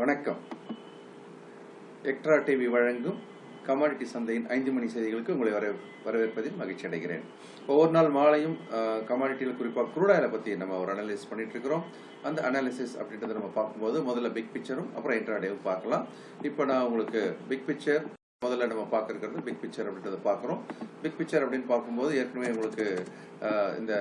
வணக்கம். Extra TV வழங்கும் commodity சந்தையின் ஐந்து மணி செய்திகளுக்கு உங்களை வர வரவேற்பதில் மகிழ்ச்சி அடைகிறேன். ஒவ்வொரு நாள் மாலையும் கமாடிட்டியில் குறிப்பாக குரூடாயில பற்றி நம்ம ஒரு அனலைஸ் பண்ணிட்டு இருக்கிறோம் அந்த அனாலிசிஸ் அப்படின்றத நம்ம பார்க்கும்போது முதல்ல பிக் பிக்சரும் அப்புறம் இன்ட்ராடேவும் பார்க்கலாம். இப்போ நான் உங்களுக்கு பிக் பிக்சர் முதல்ல நம்ம பார்க்கறது பிக் பிக்சர் அப்படின்றத பார்க்குறோம். பிக் பிக்சர் அப்படின்னு பார்க்கும்போது ஏற்கனவே உங்களுக்கு இந்த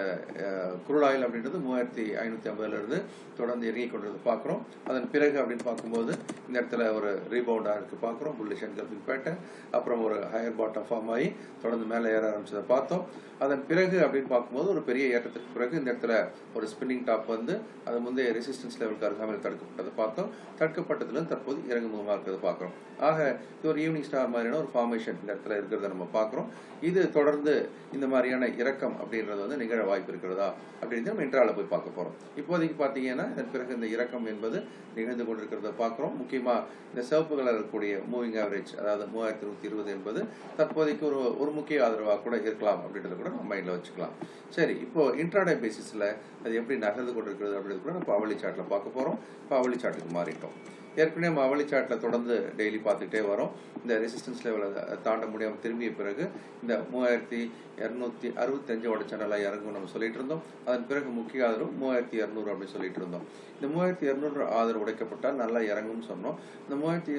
குரூட் ஆயில் அப்படின்றது மூவாயிரத்தி ஐநூற்றி ஐம்பதுலேருந்து தொடர்ந்து இறங்கி கொண்டது பார்க்குறோம். அதன் பிறகு அப்படின்னு பார்க்கும்போது இந்த இடத்துல ஒரு ரீபவுண்டாக இருக்குது பார்க்குறோம். புல்லிஷ் அண்ட் கல்பிங் பேட்டர்ன் அப்புறம் ஒரு ஹையர் பாட்டம் ஃபார்ம் ஆகி தொடர்ந்து மேலே ஏற ஆரம்பிச்சதை பார்த்தோம். அதன் பிறகு அப்படின்னு பார்க்கும்போது ஒரு பெரிய ஏற்றத்துக்கு பிறகு இந்த இடத்துல ஒரு ஸ்பின்னிங் டாப் வந்து அது முந்தைய ரெசிஸ்டன்ஸ் லெவலுக்கு அருகாமல் தடுக்கப்பட்டதை பார்த்தோம். தடுக்கப்பட்டதுல தற்போது இறங்குமுகமாக இருக்கிறத பார்க்குறோம். ஆக இது ஒரு ஈவினிங் ஸ்டார் மாதிரியான ஒரு ஃபார்மேஷன் இந்த இடத்துல இருக்கிறத நம்ம பார்க்குறோம். இது தொடர்ந்து இந்த மாதிரியான இறக்கம் அப்படின்றது வந்து நிகழ வாய்ப்பு இருக்கிறதா அப்படின்னு நம்ம இன்றால போய் பார்க்க போறோம். இப்போதைக்கு பார்த்தீங்கன்னா இதன் பிறகு இந்த இறக்கம் என்பது நிகழ்ந்து கொண்டிருக்கிறத பார்க்குறோம். முக்கியமா இந்த சிவப்பு கலர் இருக்கக்கூடிய மூவிங் ஆவரேஜ் அதாவது மூவாயிரத்தி நூற்றி இருபது என்பது தற்போதைக்கு ஒரு ஒரு முக்கிய ஆதரவாக கூட இருக்கலாம் அப்படின்றத கூட நம்ம மைண்டில் வச்சுக்கலாம். சரி இப்போ இன்ட்ராடே பேசிஸில் அது எப்படி நகர்ந்து கொண்டிருக்கிறது அப்படின்றது கூட நம்ம பவளி சார்ட்டில் பார்க்க போகிறோம் பவளி சாட்டுக்கு மாறிட்டோம். ஏற்கனவே நம்ம அவளிச்சாட்டில் தொடர்ந்து டெய்லி பார்த்துக்கிட்டே வரோம். இந்த ரெசிஸ்டன்ஸ் லெவலை தாண்ட முடியாமல் திரும்பிய பிறகு இந்த மூவாயிரத்தி இரநூத்தி அறுபத்தஞ்சு உடச்ச நல்லா இறங்கும் நம்ம சொல்லிட்டு இருந்தோம். அதன் பிறகு முக்கிய ஆதரவு மூவாயிரத்தி இரநூறு அப்படின்னு சொல்லிட்டு இருந்தோம். இந்த மூவாயிரத்தி இரநூறு ஆதரவு உடைக்கப்பட்டால் நல்லா இறங்கும்னு சொன்னோம். இந்த மூவாயிரத்தி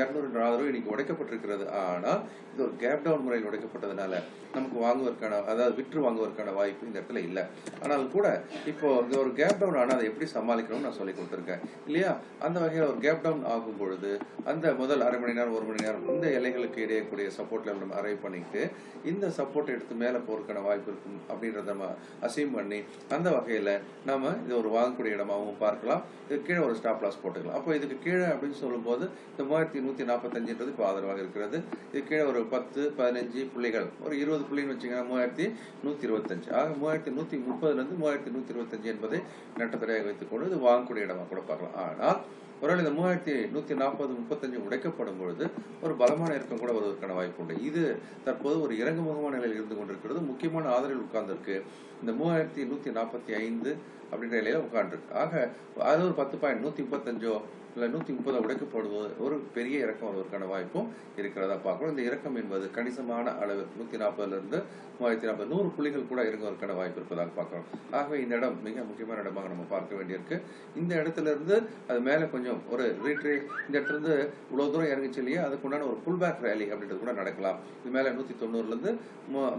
இரநூறு ஆதரவு இன்னைக்கு உடைக்கப்பட்டிருக்கிறது. ஆனால் இது ஒரு கேப் டவுன் முறையில் உடைக்கப்பட்டதுனால நமக்கு வாங்குவதற்கான அதாவது விற்று வாங்குவதற்கான வாய்ப்பு இந்த இடத்துல இல்லை. ஆனால் கூட இப்போ இது ஒரு கேப் டவுன் ஆனால் அதை எப்படி சமாளிக்கணும்னு நான் சொல்லி கொடுத்துருக்கேன். இல்லையா? அந்த வகையில் ஒரு கேப் டவுன் ஆகும் பொழுது அந்த முதல் அரை மணி நேரம் ஒரு மணி நேரம் இந்த எல்லைகளுக்கு இடையே கூடிய சப்போர்ட் லெவல் நம்ம அரைவ் பண்ணிட்டு இந்த சப்போர்ட் எடுத்து மேலே போறதுக்கான வாய்ப்பு இருக்கும் அப்படின்றத நம்ம அசீவ் பண்ணி அந்த வகையில் நம்ம இது ஒரு வாங்கக்கூடிய இடமாகவும் பார்க்கலாம். இது கீழே ஒரு ஸ்டாப் லாஸ் போட்டுக்கலாம். அப்போ இதுக்கு கீழே அப்படின்னு சொல்லும்போது இந்த மூவாயிரத்தி நூற்றி நாற்பத்தஞ்சுன்றது இப்போ ஆதரவாக இருக்கிறது. இது கீழே ஒரு பத்து பதினஞ்சு புள்ளிகள் ஒரு இருபது புள்ளின்னு வச்சுங்கன்னா மூவாயிரத்தி நூற்றி இருபத்தஞ்சு. ஆக மூவாயிரத்தி நூற்றி முப்பதுலேருந்து மூவாயிரத்தி நூற்றி இருபத்தஞ்சு என்பதை நட்டத்தரையாக வைத்துக்கொண்டு இது வாங்கக்கூடிய இடமாக கூட பார்க்கலாம். ஆனால் ஒருவேளை இந்த மூவாயிரத்தி நூற்றி நாற்பது முப்பத்தஞ்சு உடைக்கப்படும் பொழுது ஒரு பலமான இறக்கம் கூட வருவதற்கான வாய்ப்பு உண்டு. இது தற்போது ஒரு இறங்குமுகமான நிலையில் இருந்து கொண்டிருக்கிறது. முக்கியமான ஆதரவில் உட்கார்ந்திருக்கு. இந்த மூவாயிரத்தி நூற்றி நாற்பத்தி ஐந்து அப்படின்ற நிலையில உட்காந்துருக்கு ஆக அது ஒரு பத்து பாயிண்ட் நூற்றி முப்பத்தஞ்சோ இல்லை நூற்றி முப்பதை உடைக்கப்படுவது ஒரு பெரிய இறக்கம் வருவதற்கான வாய்ப்பும் இருக்கிறதா பார்க்கணும். இந்த இறக்கம் என்பது கணிசமான அளவு நூற்றி நாற்பதுலேருந்து மூவாயிரத்தி நாற்பது நூறு புள்ளிகள் கூட இறங்குவதற்கான வாய்ப்பு இருப்பதாக பார்க்கணும் ஆகவே இந்த இடம் மிக முக்கியமான இடமாக நம்ம பார்க்க வேண்டியிருக்கு. இந்த இடத்துல இருந்து அது மேலே கொஞ்சம் ஒரு ரீட்ரே இந்த இடத்துல இருந்து இவ்வளோ தூரம் இறங்குச்சு இல்லையா? அதுக்குண்டான ஒரு புல் பேக் ரேலி அப்படின்றது கூட நடக்கலாம். இது மேலே நூற்றி தொண்ணூறுலேருந்து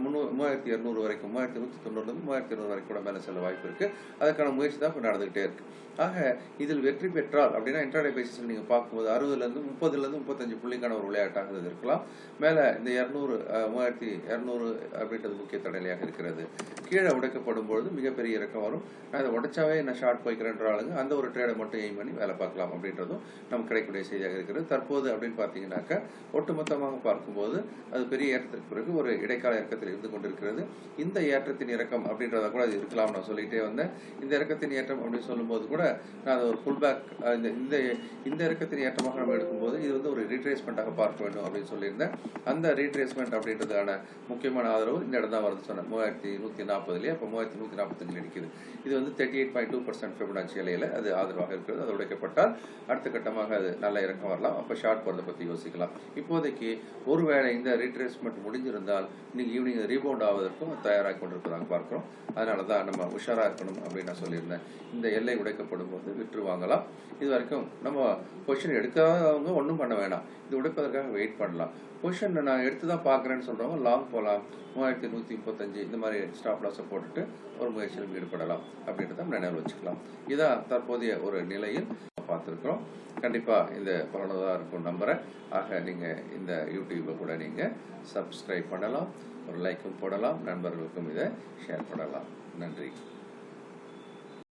முந்நூறு மூவாயிரத்தி இரநூறு வரைக்கும் மூவாயிரத்தி நூற்றி தொண்ணூறுலேருந்து மூவாயிரத்தி இரநூறு வரைக்கும் கூட மேலே செல்ல வாய்ப்பு இருக்கு. அதுக்கான முயற்சி தான் இப்போ நடந்துகிட்டே இருக்கு. ஆக இதில் வெற்றி பெற்றால் அப்படின்னா இன்டர்நெட் பேசிஸில் நீங்கள் பார்க்கும்போது அறுபதுலேருந்து முப்பதுலேருந்து முப்பத்தஞ்சு புள்ளிக்கான ஒரு விளையாட்டாக இது இருக்கலாம். மேலே இந்த இரநூறு மூவாயிரத்தி இரநூறு அப்படின்றது முக்கிய தடையாக இருக்கிறது. கீழே உடைக்கப்படும் பொழுது மிகப்பெரிய இறக்கம் வரும். நான் அதை உடைச்சாவே நான் ஷார்ட் போய்க்கிறேன்ற ஆளுங்க அந்த ஒரு ட்ரேடை மட்டும் எய்ம் பண்ணி வேலை பார்க்கலாம் அப்படின்றதும் நமக்கு கிடைக்கக்கூடிய செய்தியாக இருக்கிறது. தற்போது அப்படின்னு பார்த்தீங்கன்னாக்கா ஒட்டுமொத்தமாக பார்க்கும்போது அது பெரிய ஏற்றத்திற்கு பிறகு ஒரு இடைக்கால இறக்கத்தில் இருந்து கொண்டிருக்கிறது. இந்த ஏற்றத்தின் இறக்கம் அப்படின்றத கூட அது இருக்கலாம் நான் சொல்லிட்டே வந்தேன். இந்த இறக்கத்தின் ஏற்றம் அப்படின்னு சொல்லும்போது கூட நான் அதை ஒரு புல் பேக் இந்த இந்த இந்த இறக்கத்தின் ஏற்றமாக நம்ம எடுக்கும்போது இது வந்து ஒரு ரீட்ரேஸ்மெண்ட்டாக பார்க்க வேண்டும் அப்படின்னு சொல்லியிருந்தேன். அந்த ரீட்ரேஸ்மெண்ட் அப்படின்றதுக்கான முக்கியமான ஆதரவு இந்த இடம் தான் வருது சொன்னேன். மூவாயிரத்தி நூற்றி நாற்பதுலேயே அப்போ மூவாயிரத்தி நூற்றி நாற்பத்தஞ்சு நிற்குது இது வந்து thirty eight point two percent Fibonacci இலையில அது ஆதரவாக இருக்கிறது. அது உடைக்கப்பட்டால் அடுத்த கட்டமாக அது நல்ல இறக்கம் வரலாம். அப்போ ஷார்ட் போகிறத பற்றி யோசிக்கலாம். இப்போதைக்கு ஒருவேளை இந்த ரீட்ரேஸ்மெண்ட் முடிஞ்சிருந்தால் இன்னைக்கு ஈவினிங் ரீபவுண்ட் ஆவதற்கும் தயாராக கொண்டிருப்பதாக பார்க்குறோம். அதனால தான் நம்ம உஷாராக இருக்கணும் அப்படின்னு நான் சொல்லியிருந்தேன். இந்த எல்லை உடைக்கப்படும் போது விற்று வாங்கலாம் இது வரைக்கும் நம்ம பொசிஷன் எடுக்காதவங்க ஒன்றும் பண்ண வேணாம். இது உடைப்பதற்காக வெயிட் பண்ணலாம். பொசிஷன் நான் எடுத்து தான் பார்க்குறேன்னு சொல்கிறவங்க லாங் போகலாம் மூவாயிரத்தி நூற்றி முப்பத்தஞ்சு இந்த மாதிரி ஸ்டாப் லாஸை போட்டுட்டு ஒரு முயற்சியில் ஈடுபடலாம் அப்படின்றத நினைவு வச்சுக்கலாம். இதான் தற்போதைய ஒரு நிலையில் பார்த்துருக்குறோம். கண்டிப்பாக இந்த பலனதாக இருக்கும் நம்புகிறேன் ஆக நீங்கள் இந்த யூடியூப்பை கூட நீங்கள் சப்ஸ்கிரைப் பண்ணலாம். ஒரு லைக்கும் போடலாம். நண்பர்களுக்கும் இதை ஷேர் பண்ணலாம். நன்றி.